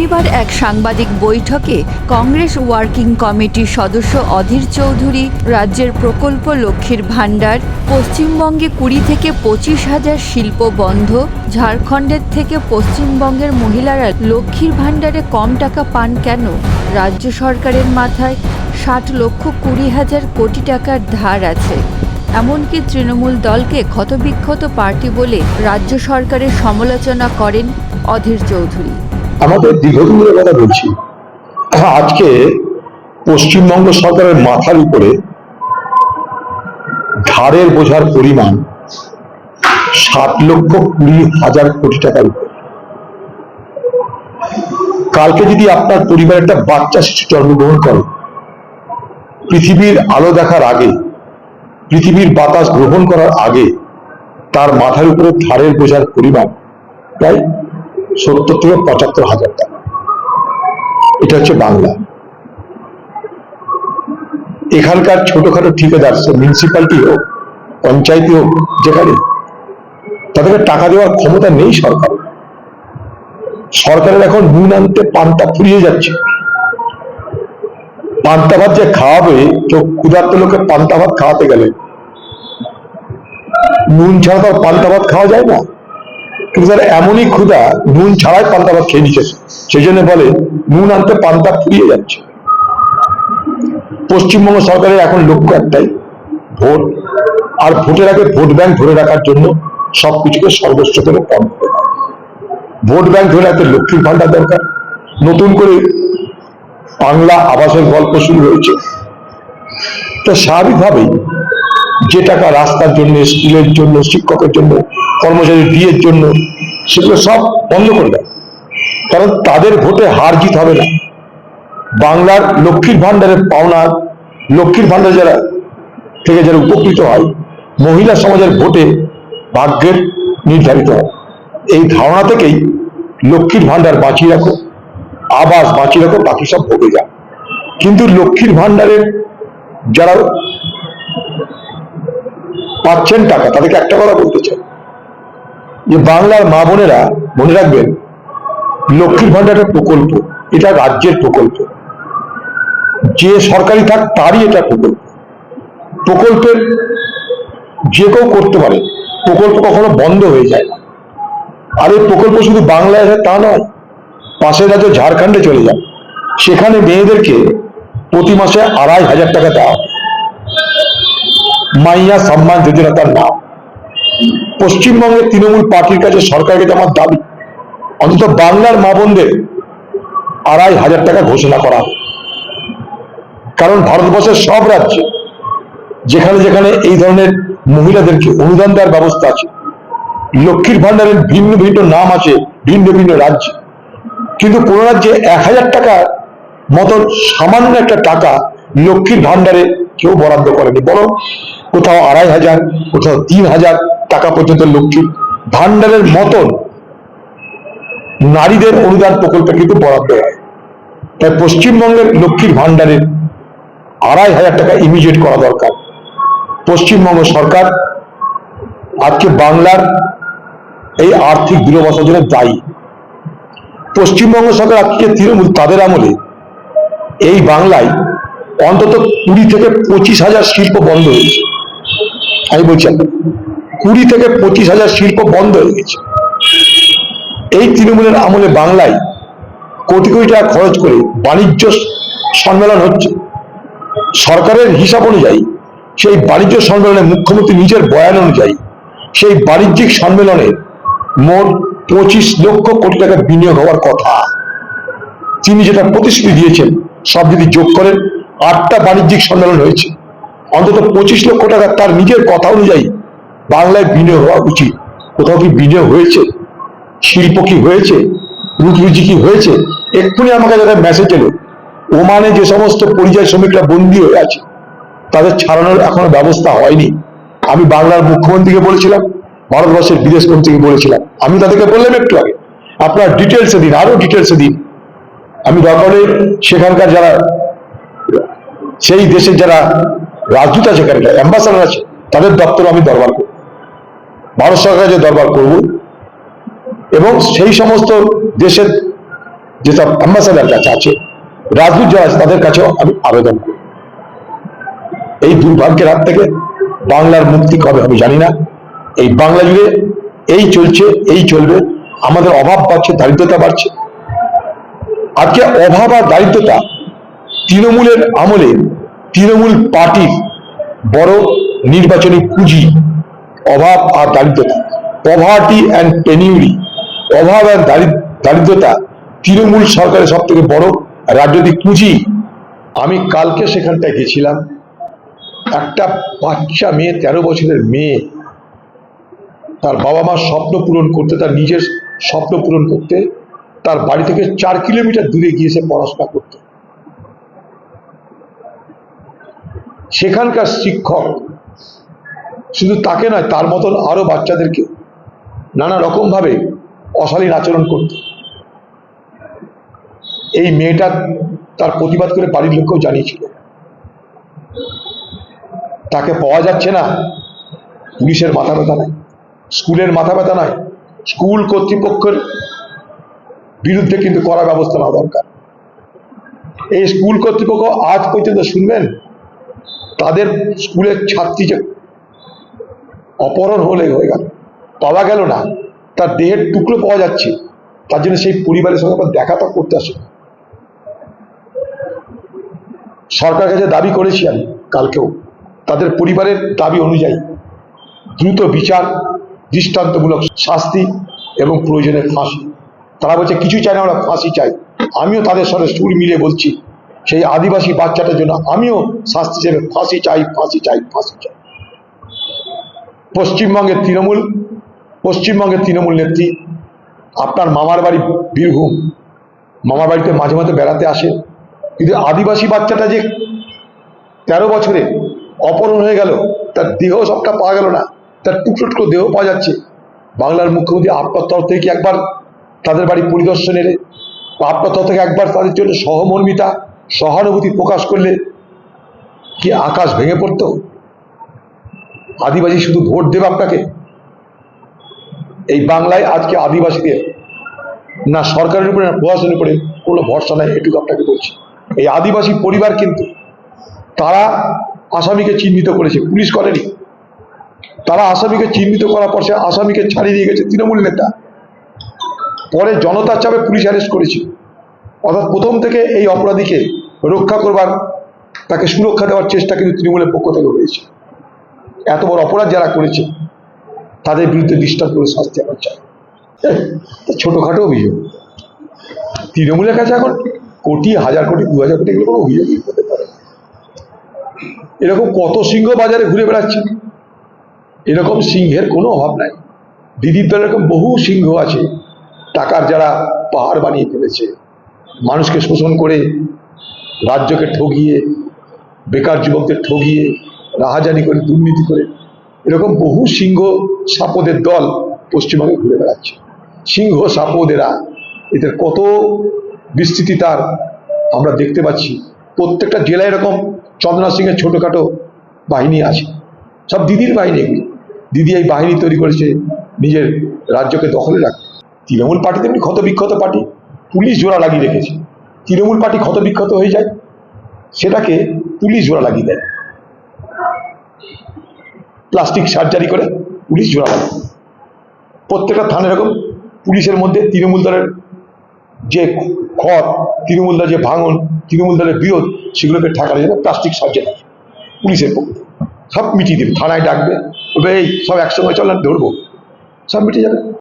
শনিবার এক সাংবাদিক বৈঠকে কংগ্রেস ওয়ার্কিং কমিটির সদস্য অধীর চৌধুরী, রাজ্যের প্রকল্প লক্ষ্মীর ভাণ্ডার, পশ্চিমবঙ্গে কুড়ি থেকে পঁচিশ হাজার শিল্প বন্ধ, ঝাড়খণ্ডের থেকে পশ্চিমবঙ্গের মহিলারা লক্ষ্মীর ভাণ্ডারে কম টাকা পান কেন? রাজ্য সরকারের মাথায় ষাট লক্ষ কুড়ি হাজার কোটি টাকার ধার আছে। এমনকি তৃণমূল দলকে ক্ষতবিক্ষত পার্টি বলে রাজ্য সরকারের সমালোচনা করেন অধীর চৌধুরী। আমাদের দীর্ঘদিনের কথা বলছি। আজকে পশ্চিমবঙ্গ সরকারের মাথার উপরে ধারের বোঝার পরিমাণ ষাট লক্ষ কুড়ি হাজার কোটি টাকার উপরে। কালকে যদি আপনার পরিবারের একটা বাচ্চা শিশু জন্মগ্রহণ করে, পৃথিবীর আলো দেখার আগে, পৃথিবীর বাতাস গ্রহণ করার আগে, তার মাথার উপরে ধারের বোঝার পরিমাণ প্রায় সত্তর থেকে পঁচাত্তর হাজার টাকা। এটা হচ্ছে বাংলা। এখানকার ছোটখাটো ঠিকাদার, সে মিউনিসিপ্যালিটি হোক পঞ্চায়েতই হোক, যেখানে তাদেরকে টাকা দেওয়ার ক্ষমতা নেই সরকার সরকারের এখন নুন আনতে পান্তা ফুরিয়ে যাচ্ছে। পান্তা ভাত যে খাওয়াবে কেউ ক্ষুধার্ত লোকে পান্তা ভাত খাওয়াতে গেলে। নুন ছাড়া তো পান্তা ভাত খাওয়া যায় না। কিন্তু তার এমনই ক্ষুধা নুন ছাড়াই পান্তা ভাত খেয়ে নিচ্ছে। সেই জন্য বলে, নুন আনতে পান্তা ফুরিয়ে যাচ্ছে। পশ্চিমবঙ্গ সরকারের এখন লক্ষ্য একটাই, ভোট। আর ভোটের আগে ভোট ব্যাংক ধরে রাখার জন্য সবকিছুকে সর্বোচ্চ করে কম ভোট ব্যাংক ধরে রাখতে লক্ষ্মীর ভান্ডার দরকার। নতুন করে বাংলা আবাসের গল্প শুরু হয়েছে। তো স্বাভাবিকভাবেই যে টাকা রাস্তার জন্য, স্কুলের জন্য, শিক্ষকের জন্য, কর্মচারীর বিয়ের জন্য, সেগুলো সব বন্ধ করে দেয়। কারণ তাদের ভোটে হার জিত হবে না। বাংলার লক্ষ্মীর ভান্ডারের পাওনা, লক্ষ্মীর ভান্ডার যারা থেকে যারা উপকৃত হয়, মহিলা সমাজের ভোটে ভাগ্যের নির্ধারিত হয়। এই ধারণা থেকেই লক্ষ্মীর ভান্ডার বাঁচিয়ে রাখো, আবাস বাঁচিয়ে রাখো, বাকি সব ভোগে যা কিন্তু লক্ষ্মীর ভান্ডারের যারা পাচ্ছেন টাকা, তাদেরকে একটা কথা বলতে চাই। যে বাংলার মা বোনেরা, মনে রাখবেন, লক্ষ্মীর ভান্ডার একটা প্রকল্প, এটা রাজ্যের প্রকল্প। যে সরকারি থাক, তারই এটা প্রকল্প। প্রকল্পের যে কেউ করতে পারে, প্রকল্প কখনো বন্ধ হয়ে যায় আর এই প্রকল্প শুধু বাংলায় আছে তা নয়, পাশের রাজ্য ঝাড়খণ্ডে চলে যান সেখানে মেয়েদেরকে প্রতি মাসে আড়াই হাজার টাকা দেওয়া হয়। মাইয়া সম্মান যোজনা তার নাম পশ্চিমবঙ্গের তৃণমূল পার্টির কাছে সরকারের কাছে আমার দাবি, অন্তত বাংলার মা বোনদের আড়াই হাজার টাকা ঘোষণা করা। কারণ ভারতবর্ষের সব রাজ্যে যেখানে যেখানে এই ধরনের মহিলাদেরকে অনুদান দেওয়ার ব্যবস্থা আছে, লক্ষ্মীর ভান্ডারের ভিন্ন ভিন্ন নাম আছে, ভিন্ন ভিন্ন রাজ্যে কিন্তু কোন রাজ্যে এক হাজার টাকা মতন সামান্য একটা টাকা লক্ষ্মীর ভান্ডারে কেউ বরাদ্দ করেনি। বরং কোথাও আড়াই হাজার, কোথাও তিন হাজার টাকা পর্যন্ত লক্ষ্মীর ভান্ডারের মতন নারীদের অনুদান প্রকল্পে কিন্তু বরাদ্দ হয় তাই পশ্চিমবঙ্গের লক্ষ্মীর ভান্ডারের আড়াই হাজার টাকা ইমিডিয়েট করা দরকার। পশ্চিমবঙ্গ সরকার আজকে বাংলার এই আর্থিক দুরবস্থার জন্য দায়ী। পশ্চিমবঙ্গ সরকার আজকে তৃণমূল, তাদের আমলে এই বাংলায় অন্তত কুড়ি থেকে পঁচিশ হাজার শিল্প বন্ধ হয়েছে আমি বলছি, কুড়ি থেকে পঁচিশ হাজার শিল্প বন্ধ হয়ে গেছে। এই তৃণমূলের আমলে বাংলায় কোটি কোটি টাকা খরচ করে বাণিজ্য সম্মেলন হচ্ছে। সরকারের হিসাব অনুযায়ী সেই বাণিজ্য সম্মেলনে মুখ্যমন্ত্রী নিজের বয়ান অনুযায়ী সেই বাণিজ্যিক সম্মেলনে মোট পঁচিশ লক্ষ কোটি টাকা বিনিয়োগ হওয়ার কথা। তিনি যেটা প্রতিশ্রুতি দিয়েছেন, সব যদি যোগ করেন আটটা বাণিজ্যিক সম্মেলন হয়েছে। অন্তত পঁচিশ লক্ষ টাকা তার নিজের কথা অনুযায়ী বাংলায় বিনিয়োগ হওয়া উচিত। কোথাও কি বিনিয়োগ হয়েছে? শিল্প কি হয়েছে? রুটি কি হয়েছে? এক্ষুনি আমাকে যারা মেসেজ এলো। ওমানে যে সমস্ত পরিযায়ী শ্রমিকরা বন্দী হয়ে আছে, তাদের ছাড়ানোর এখনও ব্যবস্থা হয়নি। আমি বাংলার মুখ্যমন্ত্রীকে বলেছিলাম, ভারতবর্ষের বিদেশ মন্ত্রীকে বলেছিলাম। আমি তাদেরকে বললাম একটু আগে, আপনার ডিটেলসে দিন, আরও ডিটেলসে দিন। আমি দরকার সেখানকার যারা সেই দেশের যারা রাজদূত আছে এখানে অ্যাম্বাসাডার আছে, তাদের দপ্তরে আমি দরবার করব। ভারত সরকারের যে দরবার করব। এবং সেই সমস্ত দেশের যেসব অ্যাম্বাসাডার কাছে আছে, রাজদূত যারা আছে, তাদের কাছেও আমি আবেদন করব। এই দুর্ভাগ্যের হাত থেকে বাংলার মুক্তি কবে আমি জানি না। এই বাংলা জুড়ে এই চলছে, এই চলবে, আমাদের অভাব বাড়ছে, দারিদ্রতা বাড়ছে। আজকে অভাব আর দারিদ্রতা তৃণমূলের আমলে তৃণমূল পার্টির বড় নির্বাচনী পুঁজি অভাব আর দারিদ্রতা। পভার্টি অ্যান্ড পেনিউরি অভাব আর দারি- দারিদ্রতা তৃণমূল সরকারের সব থেকে বড় রাজনৈতিক পুঁজি। আমি কালকে সেখানটায় গেছিলাম। একটা বাচ্চা মেয়ে, তেরো বছরের মেয়ে, তার বাবা মার স্বপ্ন পূরণ করতে, তার নিজের স্বপ্ন পূরণ করতে, তার বাড়ি থেকে চার কিলোমিটার দূরে গিয়ে সে পড়াশোনা করত। সেখানকার শিক্ষক শুধু তাকে নয়, তার মতন আরও বাচ্চাদেরকে নানা রকম ভাবে অশালীন আচরণ করত। এই মেয়েটা তার প্রতিবাদ করে বাড়ির লোককেও জানিয়েছিল। তাকে পাওয়া যাচ্ছে না, পুলিশের মাথা ব্যথা নাই, স্কুলের মাথা ব্যথা নাই, স্কুল কর্তৃপক্ষের বিরুদ্ধে কিন্তু করা ব্যবস্থা নেওয়া দরকার। এই স্কুল কর্তৃপক্ষ আজ পর্যন্ত শুনবেন তাদের স্কুলের ছাত্রী যে অপহরণ হলে হয়ে গেল। পাওয়া গেল না। তার দেহের টুকরো পাওয়া যাচ্ছে। তার জন্য সেই পরিবারের সঙ্গে আবার দেখা তো করতে আসে। সরকার কাছে দাবি করেছি আমি কালকেও। তাদের পরিবারের দাবি অনুযায়ী দ্রুত বিচার, দৃষ্টান্তমূলক শাস্তি এবং প্রয়োজনে ফাঁসি। তারা বলছে, কিছু চাই না, আমরা ফাঁসি চাই। আমিও তাদের সাথে সুর মিলিয়ে বলছি সেই আদিবাসী বাচ্চাটার জন্য আমিও শাস্তি হিসেবে ফাঁসি চাই ফাঁসি চাই ফাঁসি চাই। পশ্চিমবঙ্গের তৃণমূল পশ্চিমবঙ্গের তৃণমূল নেত্রী, আপনার মামার বাড়ি বীরভূম। মামার বাড়িতে মাঝে মাঝে বেড়াতে আসে। কিন্তু আদিবাসী বাচ্চাটা যে তেরো বছরে অপহরণ হয়ে গেল, তার দেহ সবটা পাওয়া গেল না। তার টুকরো টুকরো দেহ পাওয়া যাচ্ছে। বাংলার মুখ্যমন্ত্রী আপনার তরফ থেকে একবার তাদের বাড়ি পরিদর্শনের আপনার তরফ থেকে একবার তাদের জন্য সহমর্মিতা সহানুভূতি প্রকাশ করলে কি আকাশ ভেঙে পড়তো? আদিবাসী শুধু ভোট দেবে আপনাকে? এই বাংলায় আজকে আদিবাসীদের না সরকারের উপরে, না প্রশাসনের উপরে কোনো ভরসা নাই, এটুকু আপনাকে বলছি। এই আদিবাসী পরিবার কিন্তু তারা আসামিকে চিহ্নিত করেছে, পুলিশ করেনি। তারা আসামিকে চিহ্নিত করার পর সে আসামিকে ছাড়িয়ে দিয়ে গেছে তৃণমূল নেতা। পরে জনতার চাপে পুলিশ অ্যারেস্ট করেছে। অর্থাৎ প্রথম থেকে এই অপরাধীকে রক্ষা করবার, তাকে সুরক্ষা দেওয়ার চেষ্টা কিন্তু তৃণমূলের পক্ষ থেকে হয়েছে এত বড় অপরাধ যারা করেছে, তাদের বিরুদ্ধে দৃষ্টান্ত করে শাস্তি আমার চাই। তা ছোটখাটো অভিযোগ। তৃণমূলের কাছে এখন কোটি, হাজার কোটি, দু হাজার কোটি এগুলো কোনো হতে পারে। এরকম কত সিংহ বাজারে ঘুরে বেড়াচ্ছে? এরকম সিংহের কোনো অভাব নাই। দিদির দলের এরকম বহু সিংহ আছে, টাকার যারা পাহাড় বানিয়ে ফেলেছে, মানুষকে শোষণ করে রাজ্যকে ঠগিয়ে, বেকার যুবকদের ঠগিয়ে, রাহাজানি করে, দুর্নীতি করে, এরকম বহু সিংহ সাপদের দল পশ্চিমবঙ্গে ঘুরে বেড়াচ্ছে। সিংহ সাপদেরা, এদের কত বিস্তৃতি তার আমরা দেখতে পাচ্ছি। প্রত্যেকটা জেলায় এরকম চন্দ্রনাথ সিংহের ছোটোখাটো বাহিনী আছে। সব দিদির বাহিনী এগুলো। দিদি এই বাহিনী তৈরি করেছে নিজের রাজ্যকে দখলে রাখতে। তৃণমূল পার্টি তেমনি ক্ষত বিক্ষত পার্টি। পুলিশ জোড়া লাগিয়ে রেখেছে। তৃণমূল পার্টি ক্ষত বিক্ষত হয়ে যায়, সেটাকে পুলিশ জোড়া লাগিয়ে দেয়। প্লাস্টিক সার্জারি করে পুলিশ জোড়া লাগে। প্রত্যেকটা থানা এরকম পুলিশের মধ্যে তৃণমূল দলের যে খড়, তৃণমূল দলের যে ভাঙন, তৃণমূল দলের বিরোধ, সেগুলোকে ঠেকানোর জন্য প্লাস্টিক সার্জারি পুলিশের পক্ষে সব মিটিয়ে দেবে, থানায় ডাকবে এই, সব একসঙ্গে চল না ধরবো। সব মিটিয়ে যাবে।